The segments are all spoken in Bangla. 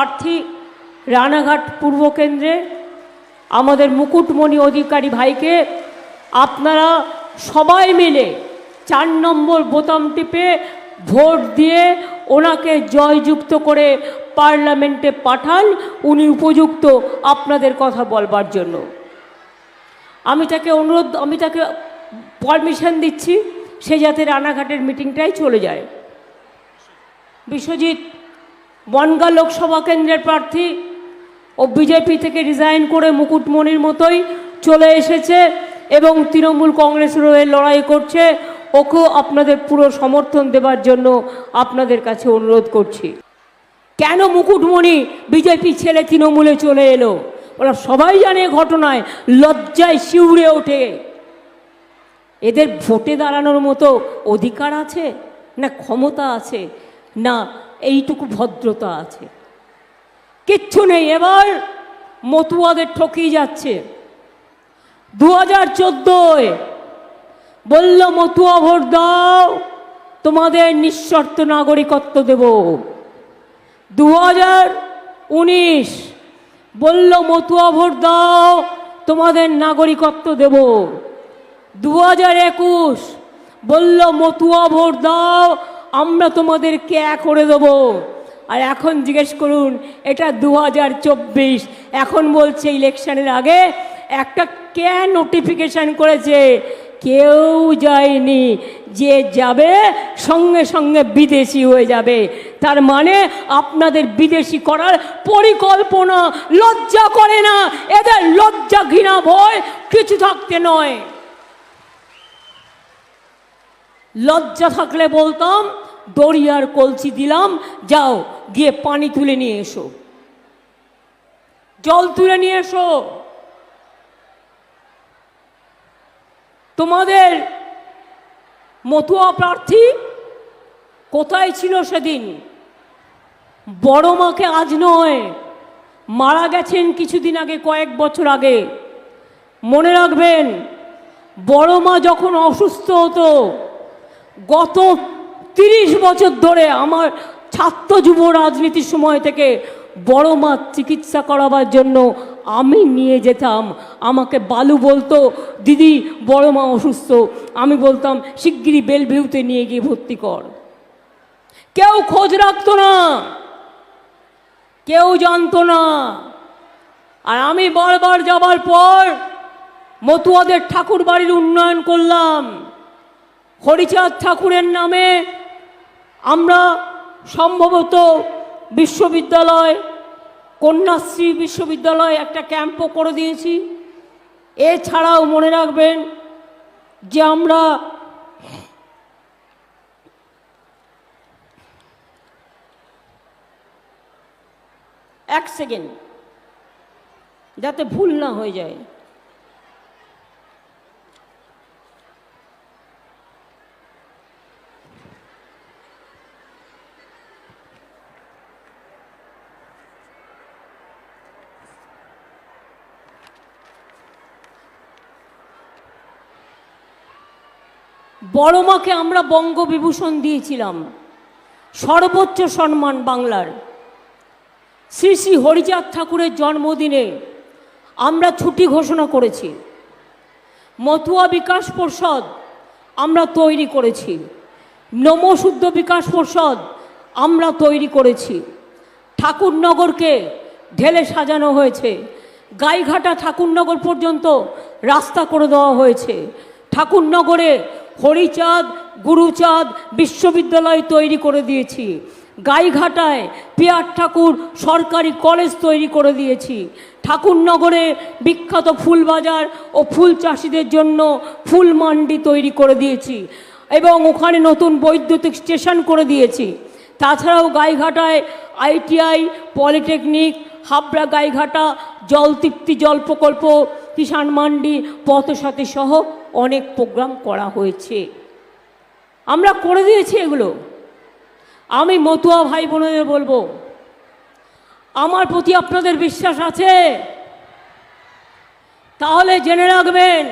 প্রার্থী রানাঘাট পূর্ব কেন্দ্রে আমাদের মুকুটমণি অধিকারী ভাইকে আপনারা সবাই মিলে চার নম্বর বোতাম টিপে ভোট দিয়ে ওনাকে জয়যুক্ত করে পার্লামেন্টে পাঠান। উনি উপযুক্ত আপনাদের কথা বলবার জন্য। আমি তাকে অনুরোধ, আমি তাকে পারমিশন দিচ্ছি, সে যাতে রানাঘাটের মিটিংটাই চলে যায়। বিশ্বজিৎ বনগা লোকসভা কেন্দ্রের প্রার্থী ও বিজেপি থেকে রিজাইন করে মুকুটমণির মতোই চলে এসেছে এবং তৃণমূল কংগ্রেসের হয়ে লড়াই করছে। ওকেও আপনাদের পুরো সমর্থন দেবার জন্য আপনাদের কাছে অনুরোধ করছি। কেন মুকুটমণি বিজেপি ছেলে তৃণমূলে চলে এলো? ওরা সবাই জানে ঘটনায়, লজ্জায় শিউরে ওঠে। এদের ভোটে দাঁড়ানোর মতো অধিকার আছে না ক্ষমতা আছে? না এইটুকু ভদ্রতা আছে। কিচ্ছু নেই, এবার মতুয়াদের ঠকিয়ে যাচ্ছে। দু হাজার চোদ্দোয় বলল, মতুয়া ভোট দাও, তোমাদের নিঃশর্ত নাগরিকত্ব দেব। দু হাজার উনিশ বলল, মতুয়া ভোট দাও, তোমাদের নাগরিকত্ব দেব। দু হাজার একুশ বলল, মতুয়া ভোট দাও আমরা তোমাদের ক্যা করে দেবো। আর এখন জিজ্ঞেস করুন, এটা দু হাজার চব্বিশ। এখন বলছে ইলেকশনের আগে একটা ক্যা নোটিফিকেশান করেছে? কেউ যায়নি। যে যাবে সঙ্গে সঙ্গে বিদেশি হয়ে যাবে। তার মানে আপনাদের বিদেশি করার পরিকল্পনা লজ্জা করে না। এদের লজ্জা ঘৃণা ভয় কিছু থাকতে নয়। লজ্জা থাকলে বলতাম দড়িয়ার কলসি দিলাম, যাও, গিয়ে পানি তুলে নিয়ে এসো। জল তুলে নিয়ে এসো। তোমাদের মতুয়া প্রার্থী কোথায় ছিল সেদিন? বড় মাকে আজ নয়, মারা গেছেন কিছুদিন আগে, কয়েক বছর আগে। মনে রাখবেন, বড় মা যখন অসুস্থ হতো, গত তিরিশ বছর ধরে আমার ছাত্র যুব রাজনীতির সময় থেকে বড় মা চিকিৎসা করাবার জন্য আমি নিয়ে যেতাম। আমাকে বালু বলতো, দিদি, বড় মা অসুস্থ। আমি বলতাম, শিগগিরই বেলভিউতে নিয়ে গিয়ে ভর্তি কর। কেউ খোঁজ রাখতো না। কেউ জানতো না। আর আমি বারবার যাবার পর মতুয়াদের ঠাকুর বাড়ির উন্নয়ন করলাম। হরিচাঁদ ঠাকুরের নামে আমরা সম্ভবত বিশ্ববিদ্যালয়, কন্যাশ্রী বিশ্ববিদ্যালয় একটা ক্যাম্পও করে দিয়েছি। এছাড়াও মনে রাখবেন যে আমরা এক সেকেন্ড যাতে ভুল না হয়ে যায়। বড় মাকে আমরা বঙ্গবিভূষণ দিয়েছিলাম। সর্বোচ্চ সম্মান বাংলার। শ্রী শ্রী হরিচাঁদ ঠাকুরের জন্মদিনে আমরা ছুটি ঘোষণা করেছি। মতুয়া বিকাশ পর্ষদ আমরা তৈরি করেছি। নমশুদ্ধ বিকাশ পর্ষদ আমরা তৈরি করেছি। ঠাকুরনগরকে ঢেলে সাজানো হয়েছে। গাইঘাটা ঠাকুরনগর পর্যন্ত রাস্তা করে দেওয়া হয়েছে। ঠাকুরনগরে হরিচাঁদ, গুরুচাঁদ বিশ্ববিদ্যালয় তৈরি করে দিয়েছি। গাইঘাটায় পিয়ার ঠাকুর সরকারি কলেজ তৈরি করে দিয়েছি। ঠাকুরনগরে বিখ্যাত ফুল বাজার ও ফুল চাষিদের জন্য ফুল মান্ডি তৈরি করে দিয়েছি এবং ওখানে নতুন বৈদ্যুতিক স্টেশন করে দিয়েছি। তাছাড়াও গাইঘাটায় আইটিআই, পলিটেকনিক, হাবড়া, গাইঘাটা, জলতৃপ্তি জল প্রকল্প, কিষাণ মান্ডি, পথসাথী সহ অনেক প্রোগ্রাম করা হয়েছে। আমরা করে দিয়েছি এগুলো। আমি মতুয়া ভাই বোনদের বলব, আমার প্রতি আপনাদের বিশ্বাস আছে? তাহলে জেনে রাখবেন,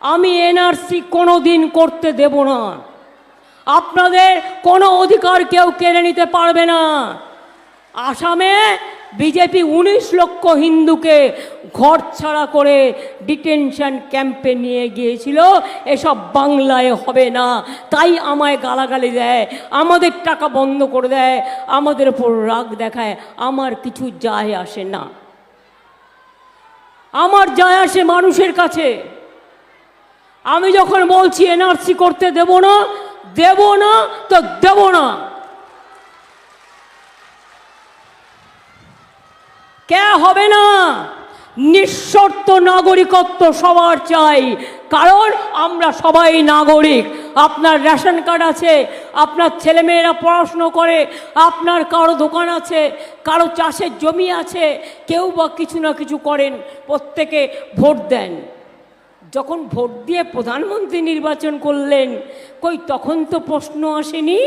আমি এনআরসি কোনো দিন করতে দেব না। আপনাদের কোনো অধিকার কেউ কেড়ে নিতে পারবে না। আসামে বিজেপি উনিশ লক্ষ হিন্দুকে ঘর ছাড়া করে ডিটেনশন ক্যাম্পে নিয়ে গিয়েছিল, এসব বাংলায় হবে না। তাই আমায় গালাগালি দেয়, আমাদের টাকা বন্ধ করে দেয়, আমাদের ওপর রাগ দেখায়, আমার কিছু যায় আসে না। আমার যায় আসে মানুষের কাছে। আমি যখন বলছি, এনআরসি করতে দেব না দেব না, তো দেব না। কে হবে না? নিঃশর্ত নাগরিকত্ব সবার চাই, কারণ আমরা সবাই নাগরিক। আপনার রেশন কার্ড আছে, আপনার ছেলেমেয়েরা পড়াশুনো করে, আপনার কারও দোকান আছে, কারও চাষের জমি আছে, কেউ বা কিছু না কিছু করেন, প্রত্যেকে ভোট দেন। যখন ভোট দিয়ে প্রধানমন্ত্রী নির্বাচন করলেন, কই, তখন তো প্রশ্ন আসেনি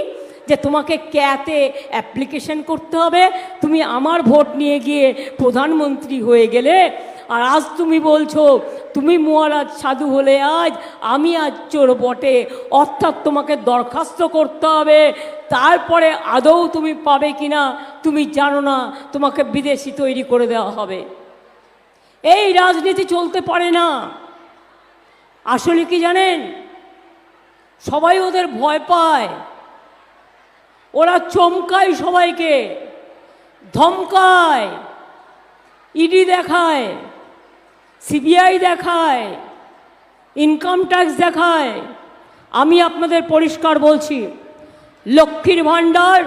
যে তোমাকে ক্যাতে অ্যাপ্লিকেশন করতে হবে। তুমি আমার ভোট নিয়ে গিয়ে প্রধানমন্ত্রী হয়ে গেলে, আর আজ তুমি বলছো, তুমি মহারাজ সাধু হলে আজ, আমি আজ চোর বটে। অর্থাৎ তোমাকে দরখাস্ত করতে হবে। তারপরে আদৌ তুমি পাবে কিনা, তুমি জানো না। তোমাকে বিদেশি তৈরি করে দেওয়া হবে। এই রাজনীতি চলতে পারে না। আসলে কি জানেন? সবাই ওদের ভয় পায়। ওরা চমকায় সবাইকে, ধমকায় ইডি দেখায় সিবিআই দেখায় ইনকাম ট্যাক্স দেখায়। আমি আপনাদের পরিষ্কার বলছি, লক্ষ্মীর ভাণ্ডার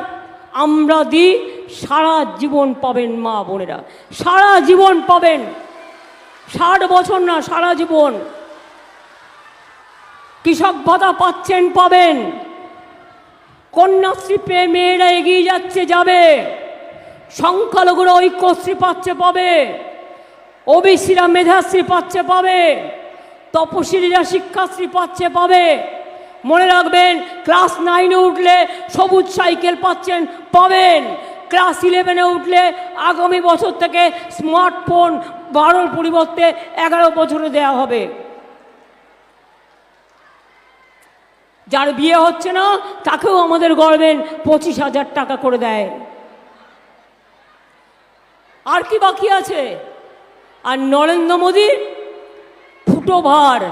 আমরা দিই, সারা জীবন পাবেন মা বোনেরা। সারা জীবন পাবেন। ষাট বছর না, সারা জীবন। কৃষক ভাতা পাচ্ছেন, পাবেন। কন্যাশ্রী পেয়ে মেয়েরা এগিয়ে যাচ্ছে, যাবে। সংখ্যালঘুরা ঐক্যশ্রী পাচ্ছে, পাবে। ওবিসিরা মেধাশ্রী পাচ্ছে, পাবে। তপশিলীরা শিক্ষাশ্রী পাচ্ছে, পাবে। মনে রাখবেন, ক্লাস নাইনে উঠলে সবুজ সাইকেল পাচ্ছেন, পাবেন। ক্লাস ইলেভেনে উঠলে আগামী বছর থেকে স্মার্টফোন বারোর পরিবর্তে এগারো বছরে দেওয়া হবে। যার বিয়ে হচ্ছে না, তাকেও আমাদের গভর্নমেন্ট পঁচিশ হাজার টাকা করে দেয়। আর কি বাকি আছে? আর নরেন্দ্র মোদীর ফুটো ভার।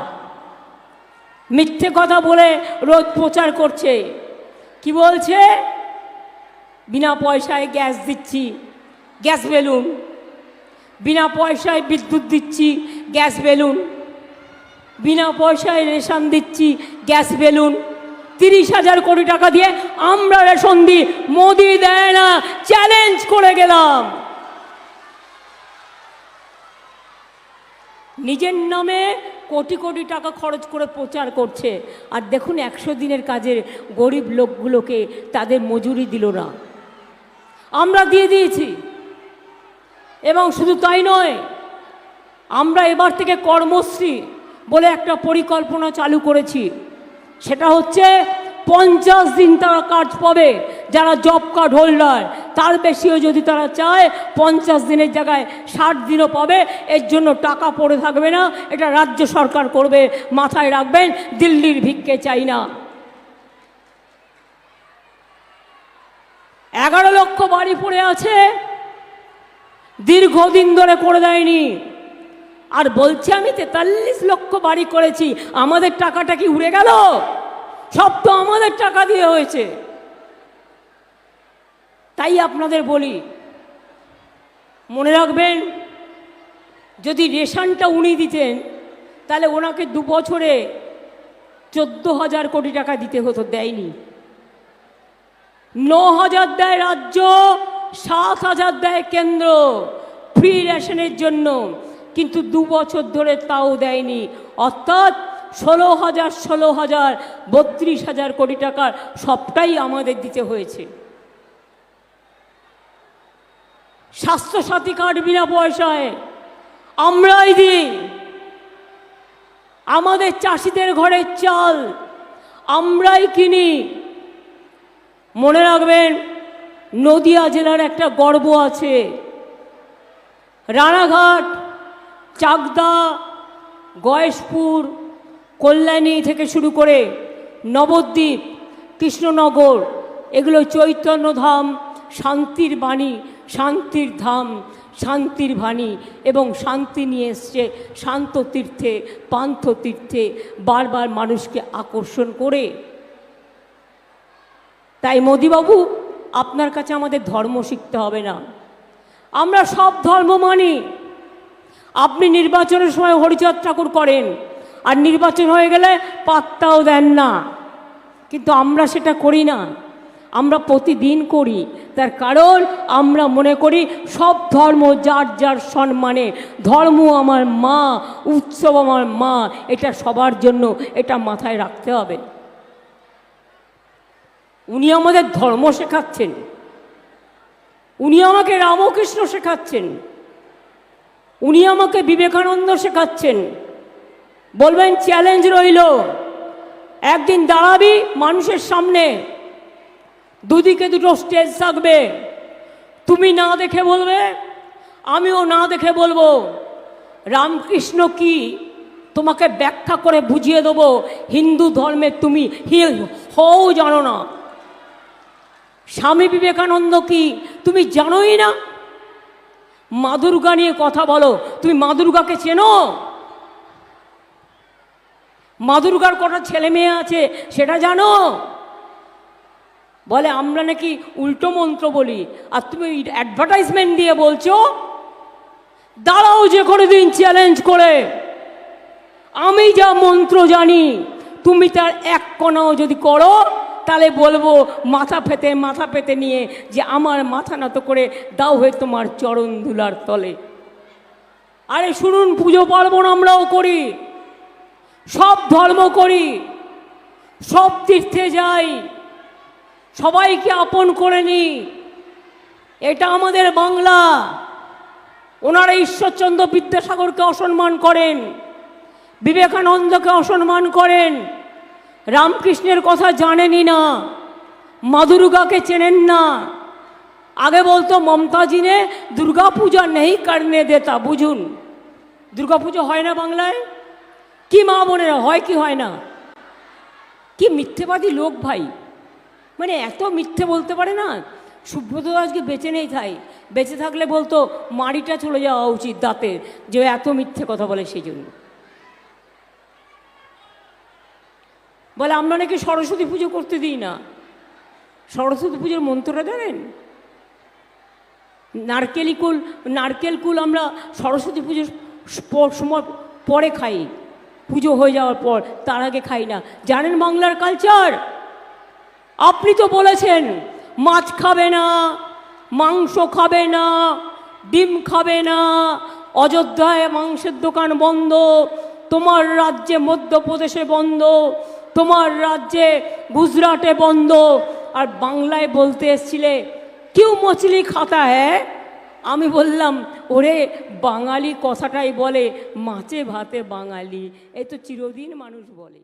মিথ্যে কথা বলে রোজ প্রচার করছে। কি বলছে? বিনা পয়সায় গ্যাস দিচ্ছি, গ্যাস বেলুন। বিনা পয়সায় বিদ্যুৎ দিচ্ছি, গ্যাস বেলুন। বিনা পয়সায় রেশন দিচ্ছি গ্যাস বেলুন। তিরিশ হাজার কোটি টাকা দিয়ে আমরা রেশন দিই। মোদি দেয় না চ্যালেঞ্জ করে গেলাম। নিজের নামে কোটি কোটি টাকা খরচ করে প্রচার করছে। আর দেখুন একশো দিনের কাজের গরিব লোকগুলোকে তাদের মজুরি দিল না। আমরা দিয়ে দিয়েছি। এবং শুধু তাই নয়, আমরা এবার থেকে কর্মশ্রী। বলে একটা পরিকল্পনা চালু করেছি। সেটা হচ্ছে পঞ্চাশ দিন তারা কাজ পাবে যারা জব কার্ড হোল্ডার তার বেশিও যদি তারা চায়, পঞ্চাশ দিনের জায়গায় ষাট দিনও পাবে। এর জন্য টাকা পড়ে থাকবে না। এটা রাজ্য সরকার করবে। মাথায় রাখবেন, দিল্লির ভিক্ষে চাই না। এগারো লক্ষ বাড়ি পড়ে আছে। দীর্ঘদিন ধরে করে দেয়নি। আর বলছি আমি তেতাল্লিশ লক্ষ বাড়ি করেছি, আমাদের টাকাটা কি উড়ে গেল? সব তো আমাদের টাকা দিয়ে হয়েছে। তাই আপনাদের বলি, মনে রাখবেন, যদি রেশনটা উনি দিতেন, তাহলে ওনাকে দু বছরে চোদ্দ হাজার কোটি টাকা দিতে হতো, দেয়নি। ন হাজার দেয় রাজ্য, সাত হাজার দেয় কেন্দ্র ফ্রি রেশনের জন্য। কিন্তু দু বছর ধরে তাও দেয়নি। অর্থাৎ ষোলো হাজার ষোলো হাজার, বত্রিশ হাজার কোটি টাকার সবটাই আমাদের দিতে হয়েছে। স্বাস্থ্যসাথী কার্ড বিনা পয়সায় আমরাই দিই। আমাদের চাষিদের ঘরের চাল আমরাই কিনি। মনে রাখবেন, নদিয়া জেলার একটা গর্ব আছে। রানাঘাট চাকদা, গয়েশপুর, কল্যাণী থেকে শুরু করে নবদ্বীপ, কৃষ্ণনগর, এগুলো চৈতন্যধাম, শান্তির বাণী, শান্তির ধাম, শান্তির বাণী এবং শান্তি নিয়ে এসছে শান্ত তীর্থে, পান্থ তীর্থে বারবার মানুষকে আকর্ষণ করে। তাই মোদিবাবু, আপনার কাছে আমাদের ধর্ম শিখতে হবে না। আমরা সব ধর্ম মানি। আপনি নির্বাচনের সময় হরিচাঁদ ঠাকুর করেন। আর নির্বাচন হয়ে গেলে পাত্তাও দেন না। কিন্তু আমরা সেটা করি না। আমরা প্রতিদিন করি। তার কারণ আমরা মনে করি সব ধর্ম যার যার সম্মানে। ধর্ম আমার মা, উৎসব আমার মা, এটা সবার জন্য এটা মাথায় রাখতে হবে। উনি আমাদের ধর্ম শেখাচ্ছেন। উনি আমাকে রামকৃষ্ণ শেখাচ্ছেন। উনি আমাকে বিবেকানন্দ শেখাচ্ছেন। বলবেন, চ্যালেঞ্জ রইল। একদিন দাঁড়াবি মানুষের সামনে। দুদিকে দুটো স্টেজ থাকবে। তুমি না দেখে বলবে, আমিও না দেখে বলব। রামকৃষ্ণ কি? তোমাকে ব্যাখ্যা করে বুঝিয়ে দেবো, হিন্দু ধর্মে তুমি হও জানো না। স্বামী বিবেকানন্দ কি? তুমি জানোই না। মা দুর্গা নিয়ে কথা বলো। তুমি মা দুর্গাকে চেনো? মা দুর্গার কটা ছেলে মেয়ে আছে, সেটা জানো? বলে, আমরা নাকি উল্টো মন্ত্র বলি। আর তুমি অ্যাডভার্টাইজমেন্ট দিয়ে বলছো, দাঁড়াও যে কোনো দিন চ্যালেঞ্জ করে। আমি যা মন্ত্র জানি, তুমি তার এক কণাও যদি করো তাহলে বলব, মাথা পেতে মাথা পেতে নিয়ে, যে আমার মাথা নত করে দাও হয়ে তোমার চরণ ধুলার তলে। আরে শুনুন, পুজো পার্বণ আমরাও করি, সব ধর্ম করি, সব তীর্থে যাই, সবাইকে আপন করে নিই। এটা আমাদের বাংলা। ওনারা ঈশ্বরচন্দ্র বিদ্যাসাগরকে অসম্মান করেন, বিবেকানন্দকে অসম্মান করেন রামকৃষ্ণের কথা জানেনই না। মা দুর্গাকে চেনেন না। আগে বলতো মমতাজি নে দুর্গা পূজা নেই কারণে দেতা, বুঝুন। দুর্গা পুজো হয় না বাংলায়? কি মা বোনেরা, হয় কি হয় না? কি মিথ্যেবাদী লোক ভাই? মানে এত মিথ্যে বলতে পারে না? সুব্রত আজকে বেঁচে নেই তাই বেঁচে থাকলে বলতো, মাড়িটা চলে যাওয়া উচিত দাঁতের যে এত মিথ্যে কথা বলে সেই জন্য বলে, আমরা নাকি সরস্বতী পুজো করতে দিই না। সরস্বতী পুজোর মন্ত্রটা জানেন? নারকেলি কুল, নারকেল কুল আমরা সরস্বতী পুজোর সময় পরে খাই। পুজো হয়ে যাওয়ার পর, তার আগে খাই না। জানেন বাংলার কালচার? আপনি তো বলেছেন, মাছ খাবে না, মাংস খাবে না, ডিম খাবে না, অযোধ্যায় মাংসের দোকান বন্ধ, তোমার রাজ্যে মধ্যপ্রদেশে বন্ধ তোমার রাজ্যে গুজরাটে বন্ধ। আর বাংলায় বলতে এসছিলে, কেউ মছলি খাতা হ্যাঁ আমি বললাম, ওরে, বাঙালি কথাটাই বলে, মাছে ভাতে বাঙালি। এ তো চিরদিন মানুষ বলে।